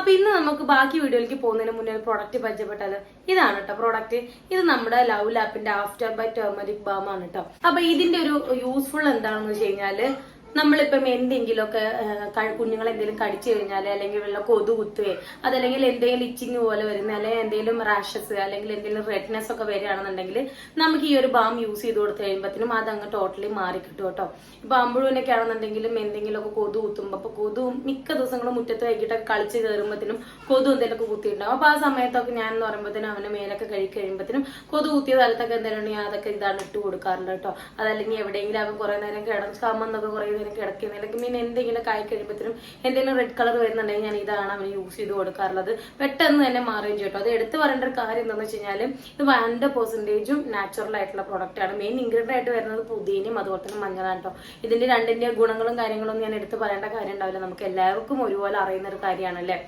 അപ്പൊ ഇന്ന് നമുക്ക് ബാക്കി വീഡിയോയിലേക്ക് പോകുന്നതിന് മുന്നേ ഒരു പ്രൊഡക്റ്റ് പരിചയപ്പെട്ടത് ഇതാണ് കേട്ടോ പ്രൊഡക്റ്റ് ഇത് നമ്മുടെ ലവ് ലാപ്പിന്റെ ആഫ്റ്റർ ബൈ ടെർമറിക് ബാം ആണ് കേട്ടോ. അപ്പൊ ഇതിന്റെ ഒരു യൂസ്ഫുൾ എന്താണെന്ന് വെച്ച് കഴിഞ്ഞാൽ നമ്മളിപ്പം എന്തെങ്കിലുമൊക്കെ കുഞ്ഞുങ്ങൾ എന്തെങ്കിലും കടിച്ചു കഴിഞ്ഞാൽ അല്ലെങ്കിൽ വല്ല കൊതു കുത്തുകയോ അതല്ലെങ്കിൽ എന്തെങ്കിലും ഇച്ചിങ് പോലെ വരുന്ന അല്ലെങ്കിൽ എന്തെങ്കിലും റാഷസ് അല്ലെങ്കിൽ എന്തെങ്കിലും റെഡ്നെസ് ഒക്കെ വരികയാണെന്നുണ്ടെങ്കിൽ നമുക്ക് ഈ ഒരു ബാം യൂസ് ചെയ്ത് കൊടുത്തു കഴിയുമ്പോഴത്തേനും അത് അങ്ങ് ടോട്ടലി മാറി കിട്ടും കേട്ടോ. ഇപ്പൊ അമ്പുഴുവിനൊക്കെ ആണെന്നുണ്ടെങ്കിലും എന്തെങ്കിലുമൊക്കെ കൊതു കുത്തുമ്പോൾ അപ്പൊ കൊതു മിക്ക ദിവസങ്ങളും മുറ്റത്ത് വൈകിട്ടൊക്കെ കളിച്ച് കയറുമ്പോഴത്തേനും കൊതു എന്തെങ്കിലുമൊക്കെ കുത്തിയിട്ടുണ്ടാവും. അപ്പൊ ആ സമയത്തൊക്കെ ഞാൻ എന്ന് പറയുമ്പോഴത്തേനും അവന് മേലൊക്കെ കഴിക്കി കഴിയുമ്പോഴത്തേനും കൊതു കുത്തിയ കാലത്തൊക്കെ എന്തെങ്കിലും അതൊക്കെ ഇതാണ് ഇട്ട് കൊടുക്കാറുണ്ട് കേട്ടോ. അതല്ലെങ്കിൽ എവിടെയെങ്കിലും അവൻ കുറെ നേരം കിടന്നു കാമെന്നൊക്കെ കുറെ നേരം കിടക്കുന്നത് അല്ലെങ്കിൽ മീൻ എന്തെങ്കിലും കായി കഴിയുമ്പോഴത്തേനും എന്തെങ്കിലും റെഡ് കളർ വരുന്നുണ്ടെങ്കിൽ ഞാൻ ഇതാണ് അവന് യൂസ് ചെയ്ത് കൊടുക്കാറുള്ളത്. പെട്ടെന്ന് തന്നെ മാറുകയും ചെയ്യും കേട്ടോ. അത് എടുത്തു പറയേണ്ട ഒരു കാര്യം എന്താണെന്ന് വെച്ച് കഴിഞ്ഞാൽ ഇത് ഹൺഡ്രഡ് പെർസെന്റേജും നാച്ചുറൽ ആയിട്ടുള്ള പ്രോഡക്റ്റ് ആണ്. മെയിൻ ഇൻഗ്രീഡിയന്റ് ആയിട്ട് വരുന്നത് പുതിയനും അതുപോലെ തന്നെ മഞ്ഞളാണ് കേട്ടോ. ഇതിന്റെ രണ്ടിന്റെ ഗുണങ്ങളും കാര്യങ്ങളും ഞാൻ എടുത്ത് പറയേണ്ട കാര്യം ഉണ്ടാവില്ല. നമുക്ക് എല്ലാവർക്കും ഒരുപോലെ അറിയുന്ന ഒരു കാര്യമാണല്ലേ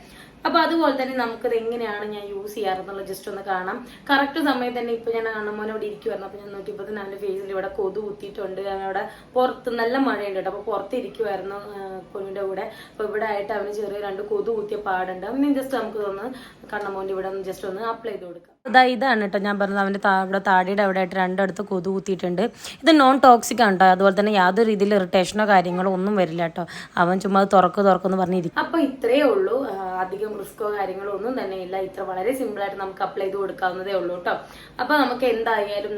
അപ്പൊ അതുപോലെ തന്നെ നമുക്കത് എങ്ങനെയാണ് ഞാൻ യൂസ് ചെയ്യാറെന്നുള്ള ജസ്റ്റ് ഒന്ന് കാണാം. കറക്റ്റ് സമയത്ത് തന്നെ ഇപ്പൊ ഞാൻ അണ്ണമ്മനോട് ഇവിടെ ഇരിക്കുവായിരുന്നു. അപ്പൊ ഞാൻ നോക്കിയപ്പോൾ അവന്റെ ഫേസിൽ ഇവിടെ കൊതു കുത്തിയിട്ടുണ്ട്. അവൻ അവിടെ പുറത്ത് നല്ല മഴയുണ്ട് കേട്ടോ. അപ്പൊ പുറത്ത് ഇരിക്കുമായിരുന്നു കുഞ്ഞിന്റെ കൂടെ. അപ്പൊ ഇവിടെ ആയിട്ട് അവന് ചെറിയ രണ്ട് കൊതു കുത്തിയ പാടുണ്ട്. അവന് ജസ്റ്റ് നമുക്ക് ഒന്ന് കണ്ണമോന്റെ ഇവിടെ ഒന്ന് ജസ്റ്റ് ഒന്ന് അപ്ലൈ ചെയ്ത് കൊടുക്കാം. അതാ ഇതാണ് കേട്ടോ ഞാൻ പറഞ്ഞത്. അവന്റെ താ- ഇവിടെ താടിയുടെ അവിടെ ആയിട്ട് രണ്ടിടത്ത് കൊതു കുത്തിയിട്ടുണ്ട്. ഇത് നോൺ ടോക്സിക് ആണ് കേട്ടോ അതുപോലെ തന്നെ യാതൊരു രീതിയിൽ ഇറിറ്റേഷനോ കാര്യങ്ങളോ ഒന്നും വരില്ല കേട്ടോ അവൻ ചുമ്മാ തുറക്ക് തുറക്കുന്നു പറഞ്ഞിരിക്കും. അപ്പൊ ഇത്രയേ ഉള്ളൂ. അധികം റിസ്കോ കാര്യങ്ങളോ ഒന്നും തന്നെ ഇല്ല. ഇത്ര വളരെ സിമ്പിൾ ആയിട്ട് നമുക്ക് അപ്ലൈ ചെയ്ത് കൊടുക്കാവുന്നതേ ഉള്ളൂ കേട്ടോ അപ്പൊ നമുക്ക് എന്തായാലും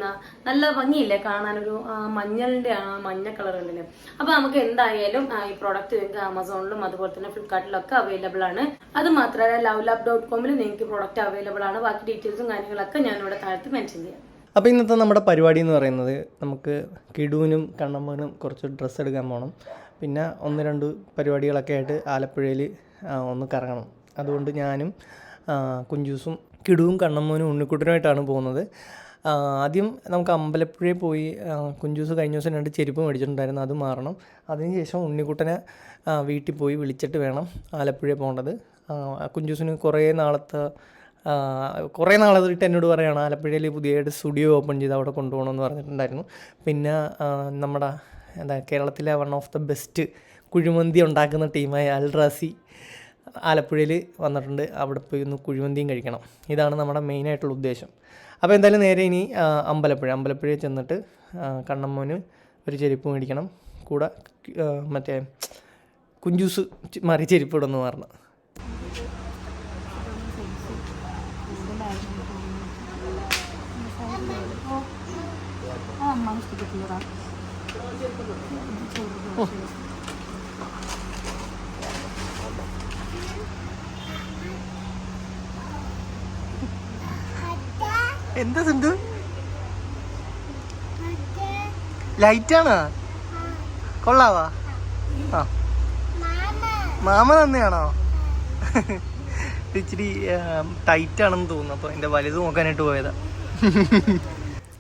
നല്ല ഭംഗിയില്ലേ കാണാനൊരു മഞ്ഞളിന്റെ ആ മഞ്ഞ കളർ ഉണ്ടല്ലേ അപ്പൊ നമുക്ക് എന്തായാലും ഈ പ്രോഡക്റ്റ് നിങ്ങൾക്ക് ആമസോണിലും അതുപോലെ തന്നെ ഫ്ലിപ്കാർട്ടിലും ഒക്കെ അവൈലബിൾ ആണ്. അത് മാത്രമല്ല ലവ് ലാബ് ഡോട്ട് കോമിൽ നിങ്ങൾക്ക് പ്രോഡക്റ്റ് അവൈലബിൾ ആണ്. ബാക്കി ഡീറ്റെയിൽസും കാര്യങ്ങളൊക്കെ ഞാൻ ഇവിടെ താഴത്ത് മെൻഷൻ ചെയ്യാം. അപ്പോൾ ഇന്നത്തെ നമ്മുടെ പരിപാടി എന്ന് പറയുന്നത് നമുക്ക് കിടുവിനും കണ്ണമ്മനും കുറച്ച് ഡ്രസ്സ് എടുക്കാൻ പോകണം പിന്നെ ഒന്ന് രണ്ട് പരിപാടികളൊക്കെ ആയിട്ട് ആലപ്പുഴയിൽ ഒന്ന് കറങ്ങണം. അതുകൊണ്ട് ഞാനും കുഞ്ചൂസും കിടുവും കണ്ണമ്മനും ഉണ്ണിക്കുട്ടനുമായിട്ടാണ് പോകുന്നത്. ആദ്യം നമുക്ക് അമ്പലപ്പുഴയിൽ പോയി കുഞ്ചൂസ് കഴിഞ്ഞ ദിവസം രണ്ട് ചെരുപ്പ് മേടിച്ചിട്ടുണ്ടായിരുന്നു അത് മാറണം. അതിനുശേഷം ഉണ്ണിക്കുട്ടനെ വീട്ടിൽ പോയി വിളിച്ചിട്ട് വേണം ആലപ്പുഴയിൽ പോകേണ്ടത്. കുഞ്ചൂസിന് കുറേ നാളത്തെ കുറേ നാളായിട്ട് എന്നോട് പറയുകയാണ് ആലപ്പുഴയിൽ പുതിയതായിട്ട് സ്റ്റുഡിയോ ഓപ്പൺ ചെയ്ത് അവിടെ കൊണ്ടുപോകണമെന്ന് പറഞ്ഞിട്ടുണ്ടായിരുന്നു. പിന്നെ നമ്മുടെ എന്താ കേരളത്തിലെ one of the best kuzhimanthi ഉണ്ടാക്കുന്ന ടീമായ അൽറാസി ആലപ്പുഴയിൽ വന്നിട്ടുണ്ട്. അവിടെ പോയി ഒന്ന് കുഴിമന്തിയും കഴിക്കണം. ഇതാണ് നമ്മുടെ മെയിനായിട്ടുള്ള ഉദ്ദേശം. അപ്പോൾ എന്തായാലും നേരെ ഇനി അമ്പലപ്പുഴ. അമ്പലപ്പുഴയിൽ ചെന്നിട്ട് കണ്ണമ്മോന് ഒരു ചെരുപ്പ് മേടിക്കണം. കൂടെ മറ്റേ കുഞ്ചൂസ് മാറി ചെരുപ്പ് ഇടുന്നു പറഞ്ഞു. എന്താ സിന്ധു? ലൈറ്റാണോ? കൊള്ളാവാ? ആ. മാമ തന്നെയാണോ? ഇച്ചിരി ടൈറ്റ് ആണെന്ന് തോന്നുന്നു. അപ്പോൾ എന്റെ വലുത് നോക്കാനായിട്ട് പോയതാ.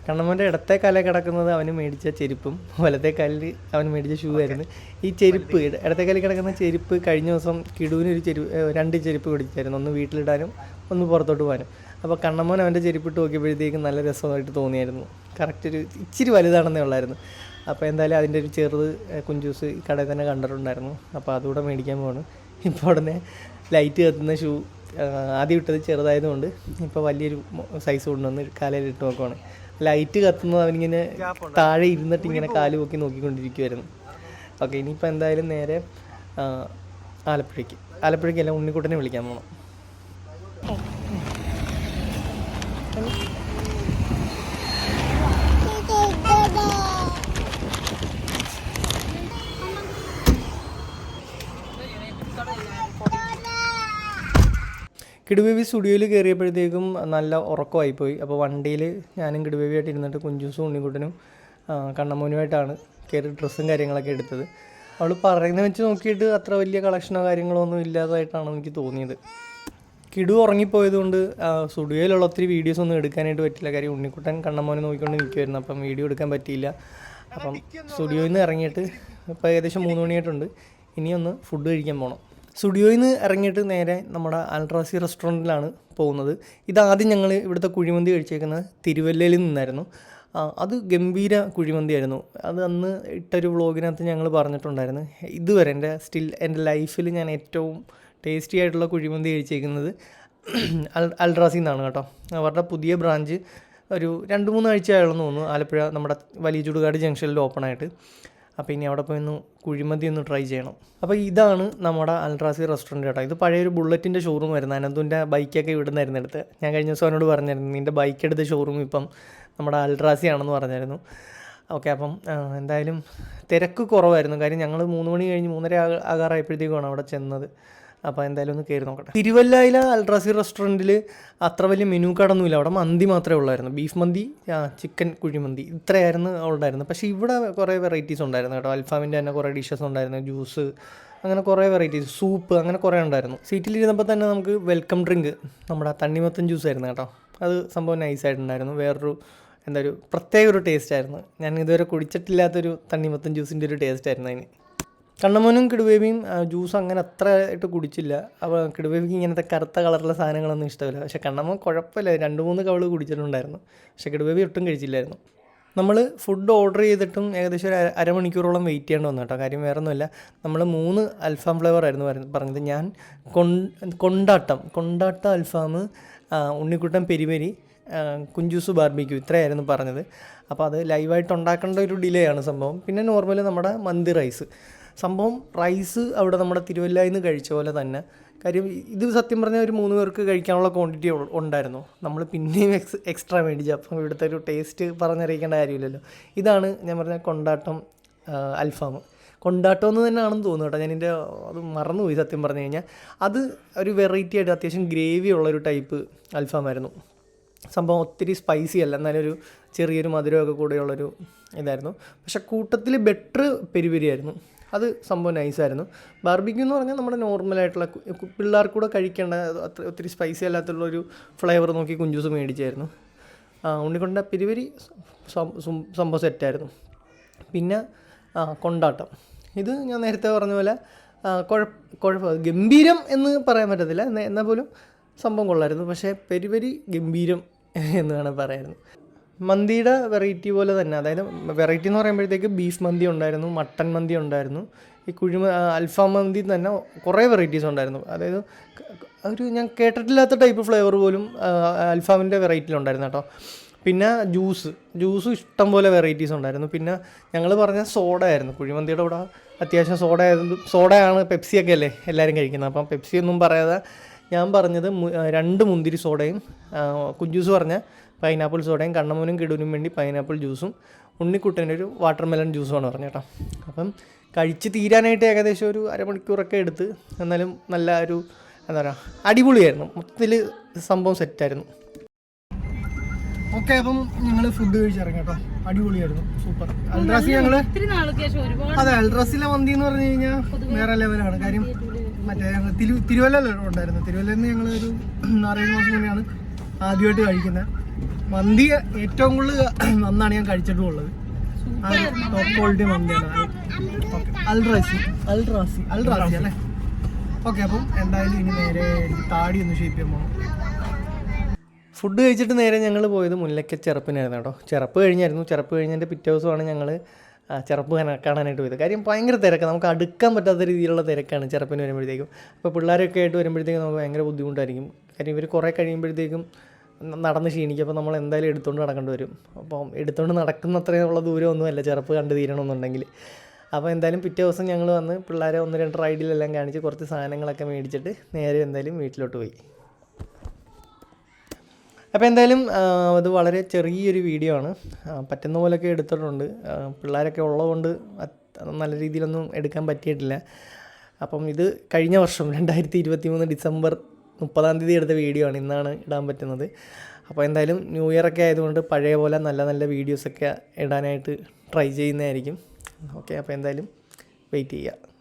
കണ്ണമ്മന്റെ ഇടത്തെ കാല കിടക്കുന്നത് അവന് മേടിച്ച ചെരുപ്പും വലത്തെ കാലിൽ അവൻ മേടിച്ച ഷൂ ആയിരുന്നു. ഈ ചെരുപ്പ് ഇടത്തെ കാലിൽ കിടക്കുന്ന ചെരുപ്പ് കഴിഞ്ഞ ദിവസം കിടുവിന് ഒരു ചെരുപ്പ് രണ്ട് ചെരുപ്പ് മേടിച്ചായിരുന്നു ഒന്ന് വീട്ടിലിടാനും ഒന്ന് പുറത്തോട്ട് പോകാനും. അപ്പോൾ കണ്ണമ്മോൻ അവന്റെ ചെരുപ്പിട്ട് നോക്കിയപ്പോഴത്തേക്കും നല്ല രസമായിട്ട് തോന്നിയായിരുന്നു. കറക്റ്റ് ഒരു ഇച്ചിരി വലുതാണെന്നേ ഉള്ളായിരുന്നു. അപ്പോൾ എന്തായാലും അതിന്റെ ഒരു ചെറുത് കുഞ്ചൂസ് കടയിൽ തന്നെ കണ്ടിട്ടുണ്ടായിരുന്നു. അപ്പോൾ അതുകൂടെ മേടിക്കാൻ പോവാണ്. ഇപ്പോൾ ഉടനെ ലൈറ്റ് കത്തുന്ന ഷൂ ആദ്യം ഇട്ടത് ചെറുതായതുകൊണ്ട് ഇപ്പോൾ വലിയൊരു സൈസ് കൊണ്ടുവന്ന് കാലയിൽ ഇട്ട് നോക്കുവാണ്. ലൈറ്റ് കത്തുന്നത് അവനിങ്ങനെ താഴെ ഇരുന്നിട്ട് ഇങ്ങനെ കാൽ പൊക്കി നോക്കിക്കൊണ്ടിരിക്കുമായിരുന്നു ഓക്കെ ഇനിയിപ്പോൾ എന്തായാലും നേരെ ആലപ്പുഴയ്ക്ക്. ആലപ്പുഴയ്ക്ക് എല്ലാം ഉണ്ണിക്കുട്ടനെ വിളിക്കാൻ പോകണം കിടുബേബി സ്റ്റുഡിയോയിൽ കയറിയപ്പോഴത്തേക്കും നല്ല ഉറക്കമായിപ്പോയി. അപ്പോൾ വണ്ടിയിൽ ഞാനും കിടുബേബിയായിട്ട് ഇരുന്നിട്ട് കുഞ്ചൂസും ഉണ്ണിക്കുട്ടനും കണ്ണമോനുമായിട്ടാണ് കയറി ഡ്രസ്സും കാര്യങ്ങളൊക്കെ എടുത്തത്. അവൾ പറയുന്നത് വെച്ച് നോക്കിയിട്ട് അത്ര വലിയ കളക്ഷനോ കാര്യങ്ങളോ ഒന്നും ഇല്ലാതായിട്ടാണ് എനിക്ക് തോന്നിയത്. കിടു ഉറങ്ങിപ്പോയത് കൊണ്ട് സ്റ്റുഡിയോയിലുള്ള ഒത്തിരി വീഡിയോസ് ഒന്നും എടുക്കാനായിട്ട് പറ്റില്ല. കാര്യം ഉണ്ണിക്കുട്ടൻ കണ്ണമ്മോനെ നോക്കിക്കൊണ്ട് നിൽക്കുമായിരുന്നു അപ്പം വീഡിയോ എടുക്കാൻ പറ്റിയില്ല. അപ്പം സ്റ്റുഡിയോയിൽ നിന്ന് ഇറങ്ങിയിട്ട് ഇപ്പോൾ ഏകദേശം മൂന്ന് മണിയായിട്ടുണ്ട്. ഇനിയൊന്ന് ഫുഡ് കഴിക്കാൻ പോകണം സ്റ്റുഡിയോയിൽ നിന്ന് ഇറങ്ങിയിട്ട് നേരെ നമ്മുടെ അൽട്രാസി റെസ്റ്റോറന്റിലാണ് പോകുന്നത്. ഇതാദ്യം ഞങ്ങൾ ഇവിടുത്തെ കുഴിമന്തി കഴിച്ചേക്കുന്നത് തിരുവല്ലയിൽ നിന്നായിരുന്നു. അത് ഗംഭീര കുഴിമന്തിയായിരുന്നു. അത് അന്ന് ഇട്ടൊരു വ്ളോഗിനകത്ത് ഞങ്ങൾ പറഞ്ഞിട്ടുണ്ടായിരുന്നു. ഇതുവരെ എന്റെ സ്റ്റിൽ എന്റെ ലൈഫിൽ ഞാൻ ഏറ്റവും ടേസ്റ്റി ആയിട്ടുള്ള കുഴിമന്തി കഴിച്ചേക്കുന്നത് അൽ അൽട്രാസിൽ നിന്നാണ് കേട്ടോ. അവരുടെ പുതിയ ബ്രാഞ്ച് ഒരു രണ്ട് മൂന്ന് ആഴ്ച ആയുള്ളൂ തോന്നുന്നു ആലപ്പുഴ നമ്മുടെ വലിയ ചുടുകാട് ജംഗ്ഷനിൽ ഓപ്പൺ ആയിട്ട് അപ്പോൾ ഇനി അവിടെ പോയി ഒന്ന് കുഴിമന്തി ഒന്ന് ട്രൈ ചെയ്യണം. അപ്പോൾ ഇതാണ് നമ്മുടെ അൽട്രാസി റെസ്റ്റോറന്റ് കേട്ടോ. ഇത് പഴയൊരു ബുള്ളറ്റിന്റെ ഷോറൂം ആയിരുന്നു. അനന്തുവിന്റെ ബൈക്കൊക്കെ ഇവിടെ നിന്നായിരുന്നു എടുത്ത്. ഞാൻ കഴിഞ്ഞ ദിവസം അവനോട് പറഞ്ഞായിരുന്നു നിന്റെ ബൈക്ക് എടുത്ത ഷോറൂം ഇപ്പം നമ്മുടെ അൽട്രാസി ആണെന്ന് പറഞ്ഞായിരുന്നു. ഓക്കെ അപ്പം എന്തായാലും തിരക്ക് കുറവായിരുന്നു. കാര്യം ഞങ്ങൾ മൂന്ന് മണി കഴിഞ്ഞ് മൂന്നര ആക- ആകാറായപ്പോഴത്തേക്കുമാണ് അവിടെ ചെന്നത്. അപ്പോൾ എന്തായാലും ഒന്ന് കയറി നോക്കട്ടെ. തിരുവല്ലയിലെ അൽട്രാസി റെസ്റ്റോറന്റിൽ അത്ര വലിയ മെനു കാർഡൊന്നുമില്ല അവിടെ മന്തി മാത്രമേ ഉള്ളായിരുന്നു. ബീഫ് മന്തി ചിക്കൻ കുഴിമന്തി ഇത്രയായിരുന്നു ഉണ്ടായിരുന്നു പക്ഷേ ഇവിടെ കുറേ വെറൈറ്റീസ് ഉണ്ടായിരുന്നു കേട്ടോ. അൽഫാമിന്റെ തന്നെ കുറേ ഡിഷസ് ഉണ്ടായിരുന്നു. ജ്യൂസ് അങ്ങനെ കുറേ വെറൈറ്റീസ് സൂപ്പ് അങ്ങനെ കുറേ ഉണ്ടായിരുന്നു. സീറ്റിലിരുന്നപ്പോൾ തന്നെ നമുക്ക് വെൽക്കം ഡ്രിങ്ക് നമ്മുടെ തണ്ണിമത്തൻ ജ്യൂസ് ആയിരുന്നു കേട്ടോ. അത് സംഭവം നൈസായിട്ടുണ്ടായിരുന്നു വേറൊരു എന്താ ഒരു പ്രത്യേക ഒരു ടേസ്റ്റ് ആയിരുന്നു. ഞാൻ ഇതുവരെ കുടിച്ചിട്ടില്ലാത്തൊരു തണ്ണിമത്തൻ ജ്യൂസിന്റെ ഒരു ടേസ്റ്റ് ആയിരുന്നു അതിന്. കണ്ണമോനും കിടുവേബിയും ജ്യൂസ് അങ്ങനെ അത്ര ആയിട്ട് കുടിച്ചില്ല. അപ്പോൾ കിടുവേബിക്ക് ഇങ്ങനത്തെ കറുത്ത കളറുള്ള സാധനങ്ങളൊന്നും ഇഷ്ടമില്ല. പക്ഷേ കണ്ണമോൻ കുഴപ്പമില്ല. രണ്ട് മൂന്ന് കവൾ കുടിച്ചിട്ടുണ്ടായിരുന്നു. പക്ഷേ കിടുവേബി ഒട്ടും കഴിച്ചില്ലായിരുന്നു. നമ്മൾ ഫുഡ് ഓർഡർ ചെയ്തിട്ടും ഏകദേശം ഒരു അര- അരമണിക്കൂറോളം വെയിറ്റ് ചെയ്യേണ്ടി വന്നു കേട്ടോ. കാര്യം വേറെ ഒന്നുമില്ല നമ്മൾ മൂന്ന് അൽഫാം ഫ്ലേവർ ആയിരുന്നു പറഞ്ഞത്. ഞാൻ കൊണ്ടാട്ടം കൊണ്ടാട്ട അൽഫാം ഉണ്ണിക്കുട്ടൻ പെരിപെരി കുഞ്ചൂസ് ബാർബിക്യൂ ഇത്രയായിരുന്നു പറഞ്ഞത്. അപ്പോൾ അത് ലൈവായിട്ട് ഉണ്ടാക്കേണ്ട ഒരു ഡിലേ ആണ് സംഭവം. പിന്നെ നോർമലി നമ്മുടെ മന്തി റൈസ് സംഭവം റൈസ് അവിടെ നമ്മുടെ തിരുവല്ലയിൽ നിന്ന് കഴിച്ച പോലെ തന്നെ. കാര്യം ഇത് സത്യം പറഞ്ഞാൽ ഒരു മൂന്ന് പേർക്ക് കഴിക്കാനുള്ള ക്വാണ്ടിറ്റി ഉണ്ടായിരുന്നു. നമ്മൾ പിന്നെയും എക്സ് എക്സ്ട്രാ മേടിച്ചു. അപ്പം ഇവിടുത്തെ ഒരു ടേസ്റ്റ് പറഞ്ഞറിയിക്കേണ്ട കാര്യമില്ലല്ലോ. ഇതാണ് ഞാൻ പറഞ്ഞ കൊണ്ടാട്ടം അൽഫാം കൊണ്ടാട്ടം എന്ന് തന്നെയാണെന്ന് തോന്നുന്നു കേട്ടോ. ഞാൻ എന്റെ അത് മറന്നുപോയി സത്യം പറഞ്ഞു കഴിഞ്ഞാൽ അത് ഒരു വെറൈറ്റി ആയിട്ട് അത്യാവശ്യം ഗ്രേവി ഉള്ളൊരു ടൈപ്പ് അൽഫാമായിരുന്നു സംഭവം ഒത്തിരി സ്പൈസി അല്ല. എന്നാലും ഒരു ചെറിയൊരു മധുരമൊക്കെ കൂടെയുള്ളൊരു ഇതായിരുന്നു. പക്ഷെ കൂട്ടത്തിൽ ബെറ്റർ പെരുപെരിയായിരുന്നു. അത് സംഭവം നൈസായിരുന്നു. ബാർബിക്യൂ എന്ന് പറഞ്ഞാൽ നമ്മുടെ നോർമലായിട്ടുള്ള പിള്ളേർക്ക് കൂടെ കഴിക്കേണ്ട അത്ര ഒത്തിരി സ്പൈസി അല്ലാത്തുള്ളൊരു ഫ്ലേവർ നോക്കി കുഞ്ചൂസ് മേടിച്ചായിരുന്നു. ഉണ്ണിക്കൊണ്ട പെരുവരി സംഭവം സെറ്റായിരുന്നു പിന്നെ കൊണ്ടാട്ടം. ഇത് ഞാൻ നേരത്തെ പറഞ്ഞ പോലെ കുഴ കുഴപ്പ ഗംഭീരം എന്ന് പറയാൻ പറ്റത്തില്ല. എന്നാ- എന്നാൽ പോലും സംഭവം കൊള്ളായിരുന്നു. പക്ഷേ പെരുവരി ഗംഭീരം എന്ന് വേണം പറയായിരുന്നു മന്തിയുടെ വെറൈറ്റി പോലെ തന്നെ. അതായത് വെറൈറ്റി എന്ന് പറയുമ്പോഴത്തേക്ക് ബീഫ് മന്തി ഉണ്ടായിരുന്നു മട്ടൻ മന്തി ഉണ്ടായിരുന്നു ഈ കുഴിമ അൽഫാം മന്തി തന്നെ കുറേ വെറൈറ്റീസ് ഉണ്ടായിരുന്നു. അതായത് ഒരു ഞാൻ കേട്ടിട്ടില്ലാത്ത ടൈപ്പ് ഫ്ലേവർ പോലും അൽഫാമിന്റെ വെറൈറ്റിയിലുണ്ടായിരുന്നു കേട്ടോ. പിന്നെ ജ്യൂസ് ജ്യൂസ് ഇഷ്ടം പോലെ വെറൈറ്റീസ് ഉണ്ടായിരുന്നു. പിന്നെ ഞങ്ങൾ പറഞ്ഞ സോഡ ആയിരുന്നു. കുഴിമന്തിയുടെ കൂടെ അത്യാവശ്യം സോഡ ആയതും സോഡയാണ് പെപ്സിയൊക്കെ അല്ലേ എല്ലാവരും കഴിക്കുന്നത്. അപ്പം പെപ്സി ഒന്നും പറയാതെ ഞാൻ പറഞ്ഞത് രണ്ട് മുന്തിരി സോഡയും കുഞ്ചൂസ് പറഞ്ഞ പൈനാപ്പിൾ സോഡയും കണ്ണമൂനും കിടുവിനും വേണ്ടി പൈനാപ്പിൾ ജ്യൂസും ഉണ്ണിക്കുട്ടന്റെ ഒരു വാട്ടർ മെലൺ ജ്യൂസുമാണ് പറഞ്ഞേട്ടാ അപ്പം കഴിച്ച് തീരാനായിട്ട് ഏകദേശം ഒരു അരമണിക്കൂറൊക്കെ എടുത്ത് എന്നാലും നല്ല ഒരു എന്താ പറയുക അടിപൊളിയായിരുന്നു. മൊത്തത്തിൽ സംഭവം സെറ്റായിരുന്നു ഓക്കെ അപ്പം ഞങ്ങൾ ഫുഡ് കഴിച്ചിറങ്ങി കേട്ടോ. അടിപൊളിയായിരുന്നു. സൂപ്പർ അൽഡ്രാസി ഞങ്ങൾ അതെ അൽഡ്രാസിലെ മന്തി എന്ന് പറഞ്ഞു കഴിഞ്ഞാൽ വേറെ ലെവലാണ് കാര്യം മറ്റേ ഞങ്ങൾ തിരു തിരുവല്ലയിൽ ഉണ്ടായിരുന്നു. തിരുവല്ലയിൽ നിന്ന് ഞങ്ങൾ ഒരു ആറേഴ് മാസം തന്നെയാണ് ആദ്യമായിട്ട് കഴിക്കുന്നത് മന്തി ഏറ്റവും കൂടുതൽ നന്നാണ് ഞാൻ കഴിച്ചിട്ടുള്ളത്. ടോപ്പ് ക്വാളിറ്റി മന്തിയാണ്. ഓക്കെ അൽഡ്രാസി അൽഡ്രാസി അൽഡ്രാസി അല്ലേ? ഓക്കെ അപ്പം എന്തായാലും ഇനി നേരെ താടി ഒന്ന് ഷേപ്പ് ചെയ്യാൻ പോകണം ഫുഡ് കഴിച്ചിട്ട് നേരെ ഞങ്ങൾ പോയത് മുല്ലയ്ക്ക ചെറുപ്പിനായിരുന്നു കേട്ടോ. ചെറുപ്പ് കഴിഞ്ഞായിരുന്നു. ചെറുപ്പ് കഴിഞ്ഞതിന്റെ പിറ്റേ ദിവസമാണ് ഞങ്ങൾ ചെറുപ്പ് കാണാ- കാണാനായിട്ട് പോയത്. കാര്യം ഭയങ്കര തിരക്ക് നമുക്ക് അടുക്കാൻ പറ്റാത്ത രീതിയിലുള്ള തിരക്കാണ് ചെറുപ്പിന് വരുമ്പോഴത്തേക്കും. അപ്പോൾ പിള്ളേരൊക്കെ ആയിട്ട് വരുമ്പോഴത്തേക്കും നമുക്ക് ഭയങ്കര ബുദ്ധിമുട്ടായിരിക്കും. കാര്യം ഇവർ കുറേ കഴിയുമ്പോഴത്തേക്കും നടന്ന് ക്ഷീണിക്കപ്പോൾ നമ്മൾ എന്തായാലും എടുത്തുകൊണ്ട് നടക്കേണ്ടി വരും. അപ്പം എടുത്തുകൊണ്ട് നടക്കുന്ന അത്രയുള്ള ദൂരമൊന്നുമല്ല. ചെറുപ്പ് കണ്ടു തീരണമെന്നുണ്ടെങ്കിൽ. അപ്പോൾ എന്തായാലും പിറ്റേ ദിവസം ഞങ്ങൾ വന്ന് പിള്ളേരെ ഒന്ന് രണ്ട് റൈഡിലെല്ലാം കാണിച്ച് കുറച്ച് സാധനങ്ങളൊക്കെ മേടിച്ചിട്ട് നേരെ എന്തായാലും വീട്ടിലോട്ട് പോയി. അപ്പോൾ എന്തായാലും അത് വളരെ ചെറിയൊരു വീഡിയോ ആണ്. പറ്റുന്ന പോലെയൊക്കെ എടുത്തിട്ടുണ്ട്. പിള്ളേരൊക്കെ ഉള്ളതുകൊണ്ട് നല്ല രീതിയിലൊന്നും എടുക്കാൻ പറ്റിയിട്ടില്ല. അപ്പം ഇത് കഴിഞ്ഞ വർഷം രണ്ടായിരത്തി ഇരുപത്തി മൂന്ന് ഡിസംബർ മുപ്പതാം തീയതി എടുത്ത വീഡിയോ ആണ് ഇന്നാണ് ഇടാൻ പറ്റുന്നത്. അപ്പോൾ എന്തായാലും ന്യൂ ഇയർ ഒക്കെ ആയതുകൊണ്ട് പഴയ പോലെ നല്ല നല്ല വീഡിയോസൊക്കെ ഇടാനായിട്ട് ട്രൈ ചെയ്യുന്നതായിരിക്കും. ഓക്കെ അപ്പോൾ എന്തായാലും വെയിറ്റ് ചെയ്യുക.